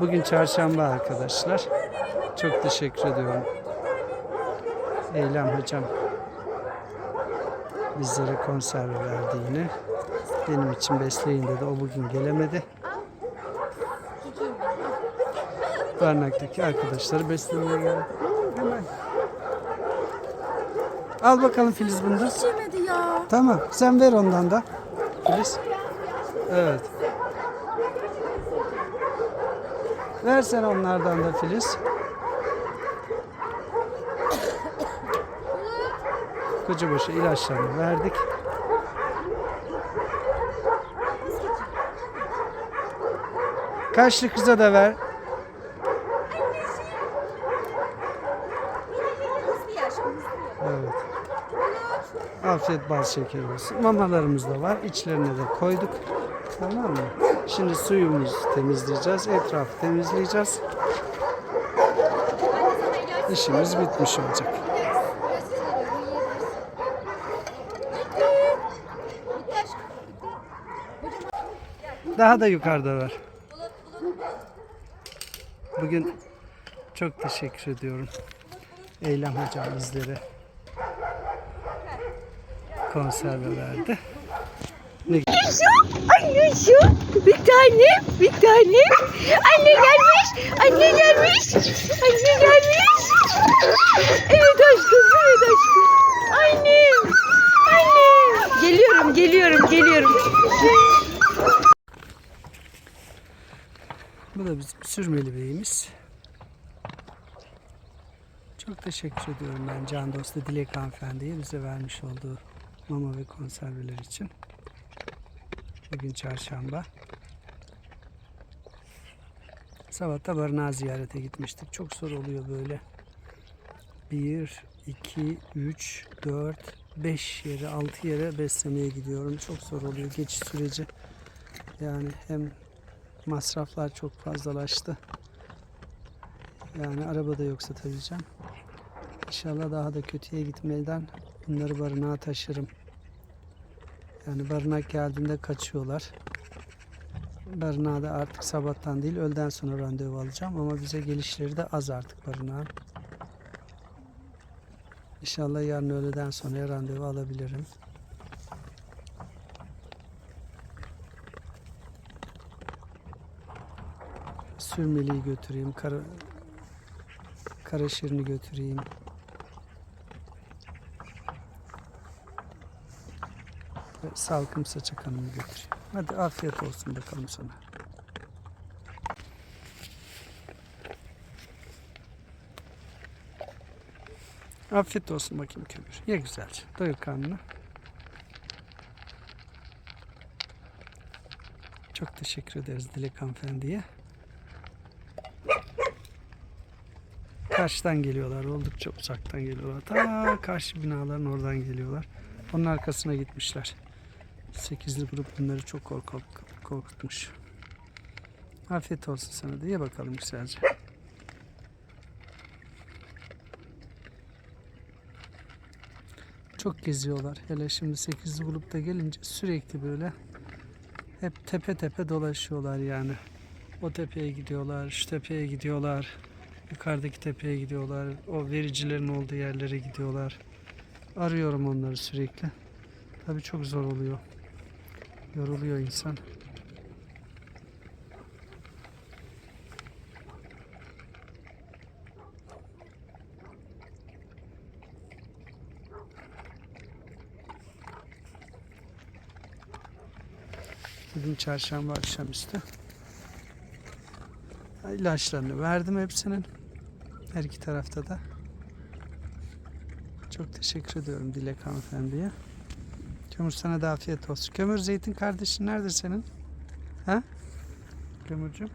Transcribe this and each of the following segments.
Bugün çarşamba arkadaşlar. Çok teşekkür ediyorum. Eylem hocam bizlere konserve verdi yine. Benim için besleyin dedi. O bugün gelemedi. Barınaktaki arkadaşları beslemeye geldi. Hemen. Al bakalım Filiz yemedi ya. Tamam. Sen ver ondan da. Filiz. Evet. Ver sen onlardan da Filiz. Kocabaşı ilaçlarını verdik. Kaşlı kıza da ver. Evet. Afiyet bal şeker olsun. Mamalarımız da var. İçlerine de koyduk. Tamam mı? Şimdi suyumuzu temizleyeceğiz. Etrafı temizleyeceğiz. İşimiz bitmiş olacak. Daha da yukarıda var. Bugün çok teşekkür ediyorum. Eylem hocam bizlere konserve verdi. Ne Anneciğim, bir tanem, bir tanem. Anne gelmiş, anne gelmiş, anne gelmiş. Evet aşkım, evet aşkım. Annem, annem. Geliyorum, geliyorum, geliyorum. Bu da bizim sürmeli beyimiz. Çok teşekkür ediyorum ben Can Dostu Dilek Hanımefendi'ye bize vermiş olduğu mama ve konserveler için. Bugün çarşamba. Sabah da barınağı ziyarete gitmiştik. Çok zor oluyor böyle. 1, 2, 3, 4, 5 yere, 6 yere beslemeye gidiyorum. Çok zor oluyor geçiş süreci. Yani hem masraflar çok fazlalaştı. Yani arabada yoksa tabii can. İnşallah daha da kötüye gitmeden bunları barınağa taşırım. Yani barınak geldiğinde kaçıyorlar. Barınağa da artık sabahtan değil öğleden sonra randevu alacağım ama bize gelişleri de az artık barınağın. İnşallah yarın öğleden sonra randevu alabilirim. Sürmeliyi götüreyim, kara, karaşirini götüreyim. Salkım saçak hanımı götüreyim. Hadi afiyet olsun bakalım sana. Afiyet olsun bakayım kömür. Ye güzelce. Doyur karnını. Çok teşekkür ederiz Dilek hanımefendiye. Karşıdan geliyorlar. Oldukça uzaktan geliyorlar. Ta karşı binaların oradan geliyorlar. Onun arkasına gitmişler. Sekizli grup bunları çok kork korkutmuş. Afiyet olsun sana da. Ye bakalım güzelce. Çok geziyorlar. Hele şimdi sekizli grupta gelince sürekli böyle hep tepe tepe dolaşıyorlar yani. O tepeye gidiyorlar, şu tepeye gidiyorlar. Yukarıdaki tepeye gidiyorlar. O vericilerin olduğu yerlere gidiyorlar. Arıyorum onları sürekli. Tabii çok zor oluyor. Yoruluyor insan. Bugün çarşamba akşamüstü. İlaçlarını verdim hepsinin. Her iki tarafta da. Çok teşekkür ediyorum Dilek hanımefendiye. Kömür sana da afiyet olsun. Kömür zeytin kardeşin nerede senin? Ha? Kömürcüğüm.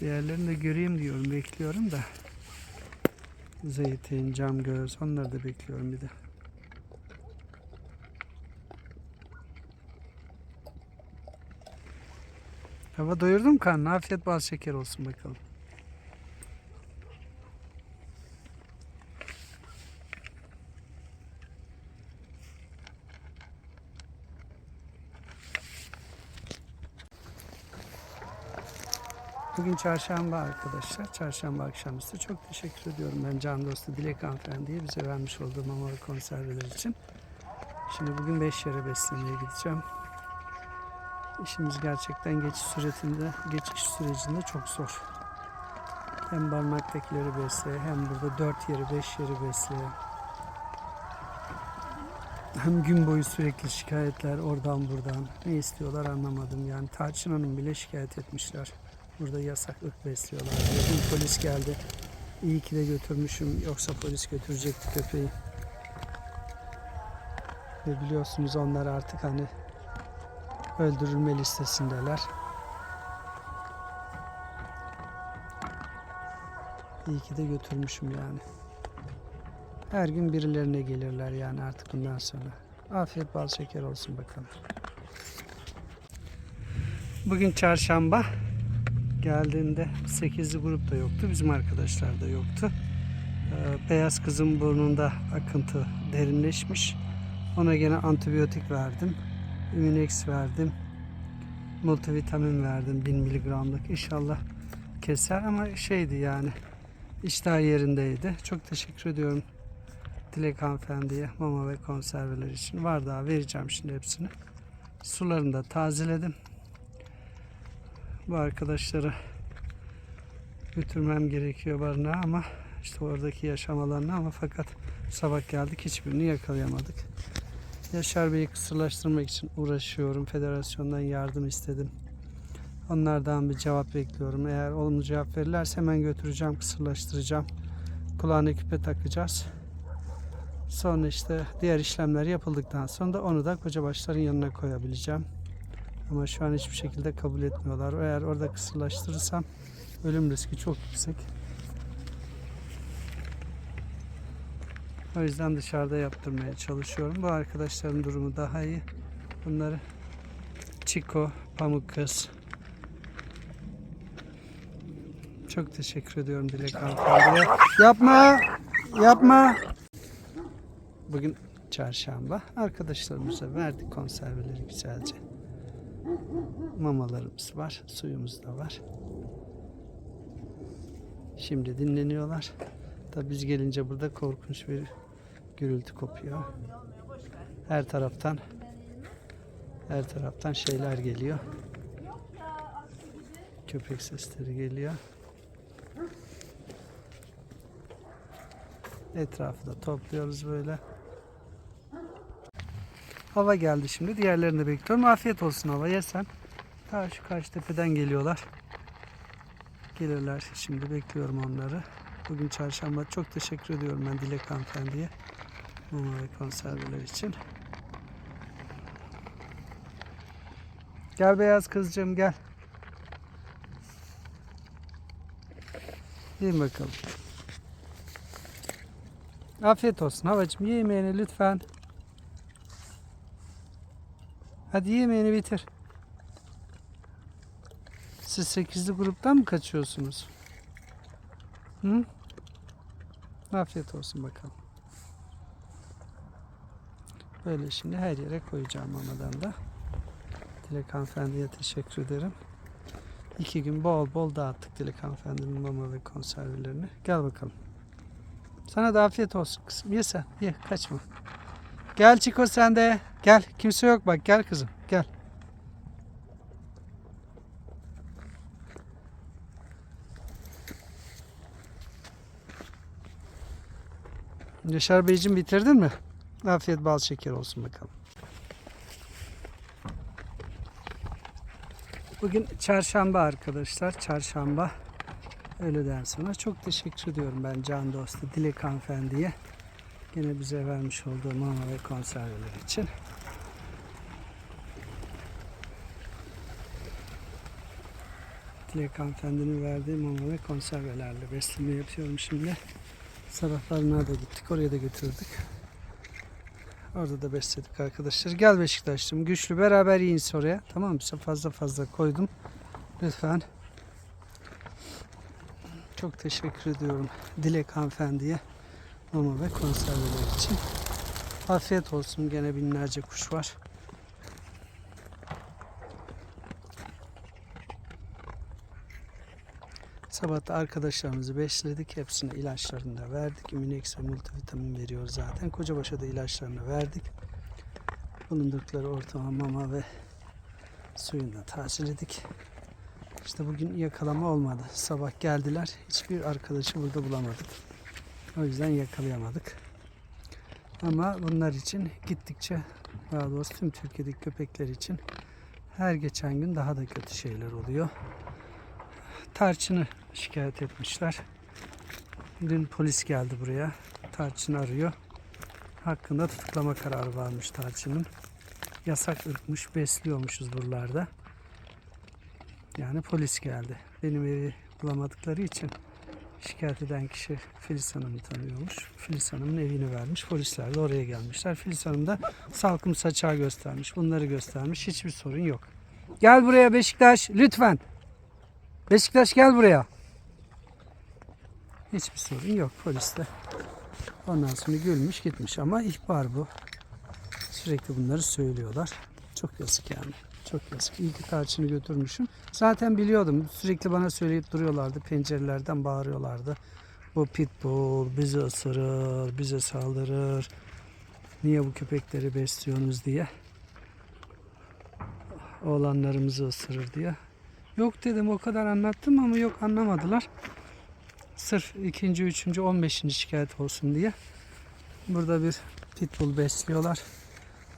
Diğerlerini de göreyim diyorum, bekliyorum da. Zeytin, cam göz, onları da bekliyorum bir de. Hava doyurdum karnını. Afiyet bal şeker olsun bakalım. Bugün çarşamba arkadaşlar. Çarşamba akşamüstü. Çok teşekkür ediyorum ben can dostu Dilek Hanımefendi'ye bize vermiş olduğu mamalı konserveler için. Şimdi bugün 5 yere beslemeye gideceğim. İşimiz gerçekten geçiş sürecinde, geçiş sürecinde çok zor. Hem barınaktakileri besle, hem burada 4 yeri, 5 yeri besle. Hem gün boyu sürekli şikayetler oradan buradan. Ne istiyorlar anlamadım yani. Tarçın Hanım bile şikayet etmişler. Burada yasaklık besliyorlar. Dün polis geldi. İyi ki de götürmüşüm. Yoksa polis götürecekti köpeği. Ve biliyorsunuz onlar artık hani öldürülme listesindeler. İyi ki de götürmüşüm yani. Her gün birilerine gelirler yani artık bundan sonra. Afiyet bal şeker olsun bakalım. Bugün çarşamba. Geldiğimde 8'li grup da yoktu. Bizim arkadaşlar da yoktu. Ee, Beyaz kızın burnunda akıntı derinleşmiş. Ona gene antibiyotik verdim. Immunex verdim. Multivitamin verdim 1000 miligramlık. İnşallah keser ama şeydi yani iştah yerindeydi. Çok teşekkür ediyorum Dilek hanımefendiye mama ve konserveler için. Var daha vereceğim şimdi hepsini. Sularını da tazeledim. Bu arkadaşları götürmem gerekiyor barınağa ama işte oradaki yaşam alanına ama fakat sabah geldik hiçbirini yakalayamadık. Yaşar Bey'i kısırlaştırmak için uğraşıyorum. Federasyondan yardım istedim. Onlardan bir cevap bekliyorum. Eğer olumlu cevap verirlerse hemen götüreceğim, kısırlaştıracağım. Kulağına küpe takacağız. Sonra işte diğer işlemler yapıldıktan sonra da onu da kocabaşların yanına koyabileceğim. Ama şu an hiçbir şekilde kabul etmiyorlar. Eğer orada kısırlaştırırsam ölüm riski çok yüksek. O yüzden dışarıda yaptırmaya çalışıyorum. Bu arkadaşların durumu daha iyi. Bunları Çiko, Pamuk Kız. Çok teşekkür ediyorum Dilek hanımefendiye. Yapma! Yapma! Bugün çarşamba. Arkadaşlarımıza verdik konserveleri güzelce. Mamalarımız var. Suyumuz da var. Şimdi dinleniyorlar. Tabi biz gelince burada korkunç bir gürültü kopuyor. Her taraftan her taraftan şeyler geliyor. Köpek sesleri geliyor. Etrafı da topluyoruz böyle. Hava geldi şimdi. Diğerlerini de bekliyorum. Afiyet olsun hava. Yesen. Ta şu karşı tepeden geliyorlar. Gelirler. Şimdi bekliyorum onları. Bugün çarşamba. Çok teşekkür ediyorum ben Dilek hanımefendiye. Ve konserveler için. Gel beyaz kızcığım gel. Yiyin bakalım. Afiyet olsun havacım. Ye yemeğini lütfen. Hadi yemeğini bitir. Siz 8'li gruptan mı kaçıyorsunuz? Hı? Afiyet olsun bakalım. Böyle şimdi her yere koyacağım mamadan da. Dilek hanımefendiye teşekkür ederim. İki gün bol bol dağıttık Dilek hanımefendinin mama ve konservelerini. Gel bakalım. Sana da afiyet olsun kızım. Ye sen. Ye kaçma. Gel Çiko sen de. Gel. Kimse yok bak. Gel kızım. Gel. Yaşar Beyciğim bitirdin mi? Afiyet bal şeker olsun bakalım. Bugün çarşamba arkadaşlar. Çarşamba. Öğleden sonra çok teşekkür ediyorum ben can dostu Dilek hanımefendiye. Yine bize vermiş olduğu mama ve konserveler için. Dilek hanımefendinin verdiği mama ve konservelerle besleme yapıyorum şimdi. Sabahlarına da gittik. Oraya da götürdük. Orada da besledik arkadaşlar. Gel Beşiktaş'ım. Güçlü beraber yiyin oraya. Tamam mı? Fazla fazla koydum. Lütfen. Çok teşekkür ediyorum Dilek hanımefendiye mama ve konserveler için. Afiyet olsun gene binlerce kuş var. Sabah da arkadaşlarımızı besledik. Hepsine ilaçlarını da verdik. Immunex ve multivitamin veriyoruz zaten. Kocabaş'a da ilaçlarını verdik. Bulundukları ortama mama ve suyunu tazeledik. İşte bugün yakalama olmadı. Sabah geldiler. Hiçbir arkadaşı burada bulamadık. O yüzden yakalayamadık. Ama bunlar için gittikçe daha doğrusu tüm Türkiye'deki köpekler için her geçen gün daha da kötü şeyler oluyor. Tarçın'ı şikayet etmişler. Dün polis geldi buraya. Tarçın arıyor. Hakkında tutuklama kararı varmış Tarçın'ın. Yasak ırkmış, besliyormuşuz buralarda. Yani polis geldi. Benim evi bulamadıkları için şikayet eden kişi Filiz Hanım'ı tanıyormuş. Filiz Hanım'ın evini vermiş. Polisler de oraya gelmişler. Filiz Hanım da salkım saçağı göstermiş. Bunları göstermiş. Hiçbir sorun yok. Gel buraya Beşiktaş lütfen. Beşiktaş gel buraya. Hiçbir sorun yok poliste. Ondan sonra gülmüş gitmiş ama ihbar bu. Sürekli bunları söylüyorlar. Çok yazık yani. Çok yazık. İyi ki tarçını götürmüşüm. Zaten biliyordum. Sürekli bana söyleyip duruyorlardı. Pencerelerden bağırıyorlardı. Bu pitbull bizi ısırır, bize saldırır. Niye bu köpekleri besliyorsunuz diye. Oğlanlarımızı ısırır diye. Yok dedim o kadar anlattım ama yok anlamadılar. Sırf ikinci, üçüncü, on beşinci şikayet olsun diye. Burada bir pitbull besliyorlar.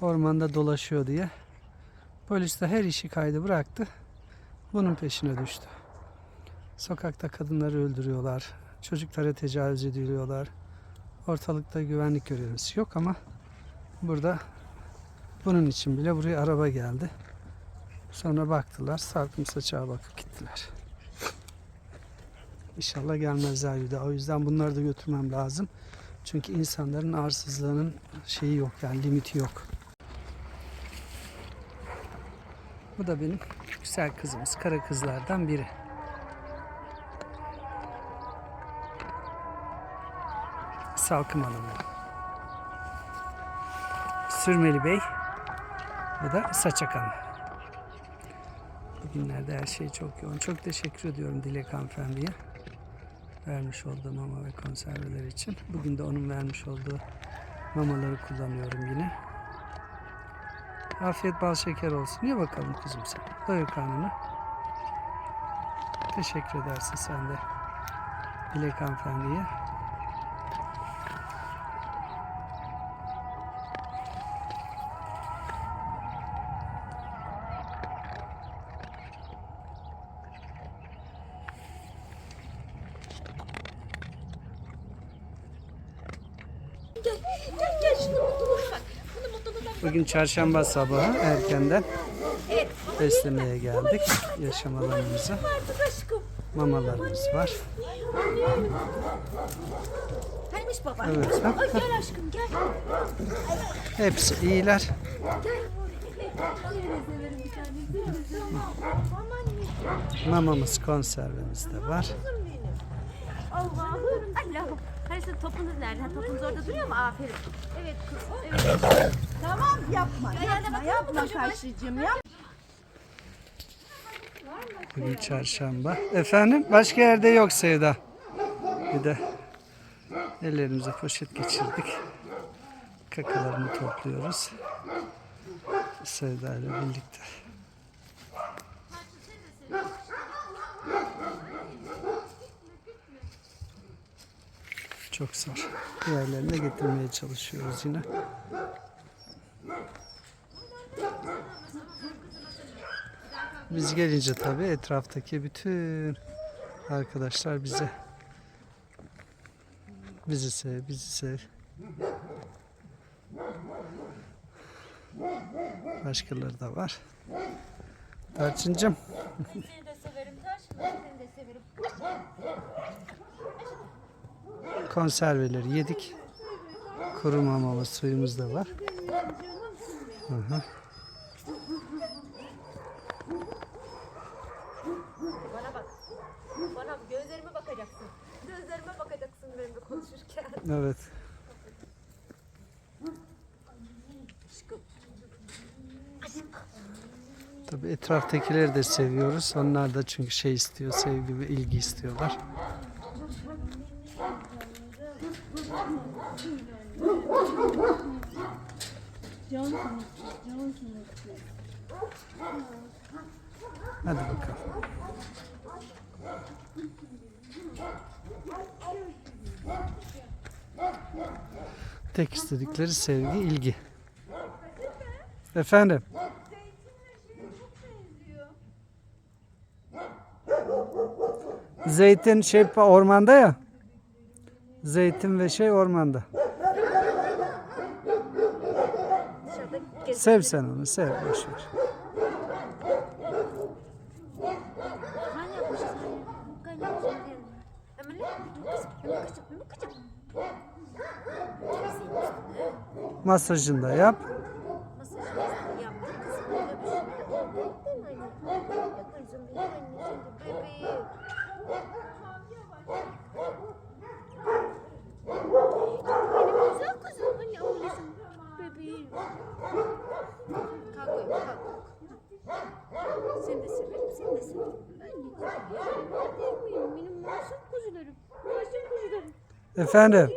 Ormanda dolaşıyor diye. Polis de her işi kaydı bıraktı. Bunun peşine düştü. Sokakta kadınları öldürüyorlar. Çocuklara tecavüz ediliyorlar. Ortalıkta güvenlik görevlisi yok ama burada bunun için bile buraya araba geldi. Sonra baktılar, salkım saçağa bakıp gittiler. İnşallah gelmezler bir daha. O yüzden bunları da götürmem lazım. Çünkü insanların arsızlığının şeyi yok yani limiti yok. Bu da benim güzel kızımız. Kara kızlardan biri. Salkım Hanım. Sürmeli Bey. Bu da Saçak Hanım. Bugünlerde her şey çok yoğun. Çok teşekkür ediyorum Dilek Hanımefendi'ye. Vermiş olduğu mama ve konserveler için. Bugün de onun vermiş olduğu mamaları kullanıyorum yine. Afiyet bal şeker olsun. Ye bakalım kızım sen. Doyur karnını. Teşekkür edersin sen de. Dilek hanımefendiye. Bugün çarşamba sabahı erkenden beslemeye geldik. Yaşam alanımıza. Mamalarımız var. Hanimiş baba. Evet. gel aşkım gel. Hepsi iyiler. Ne Mamamız konservemiz de var. Allah'ım. Allah'ım. Sizin topunuz nerede? Ha, topunuz orada duruyor mu? Aferin. Evet kız. Evet. Tamam yapma, yapma, yapma karşıcığım yap. Bugün çarşamba. Efendim başka yerde yok Sevda. Bir de ellerimize poşet geçirdik. Kakalarını topluyoruz. Sevda ile birlikte. Çok zor. Diğerlerine getirmeye çalışıyoruz yine. Biz gelince tabii etraftaki bütün arkadaşlar bize bizi sev, bizi sev. Başkaları da var. Tarçıncım Seni de severim taş. Seni de severim. Konserveleri yedik. Kuru mamamız suyumuz da var. Hı. Bana bak. Bana gözlerime bakacaksın. Gözlerime bakacaksın benimle konuşurken. Evet. Tabii etraftakileri de seviyoruz. Onlar da çünkü şey istiyor, sevgi ve ilgi istiyorlar. Hadi bakalım. Tek istedikleri sevgi, ilgi. Efendim? Zeytin şey ormanda ya. Zeytin ve şey ormanda. Gez. Sev sen onu, sev boş ver. Masajını da yap. Masajını yaptık kızım. Öyle bir şey. Ya kızım benim anneciğim de bebeğim. Benim güzel kızım. Anne ağlasın. Bebeğim. Kalk oğlum kalk. Seni de severim, seni de severim. Anneciğim. Benim, masum kuzularım. Masum kuzularım. Efendim?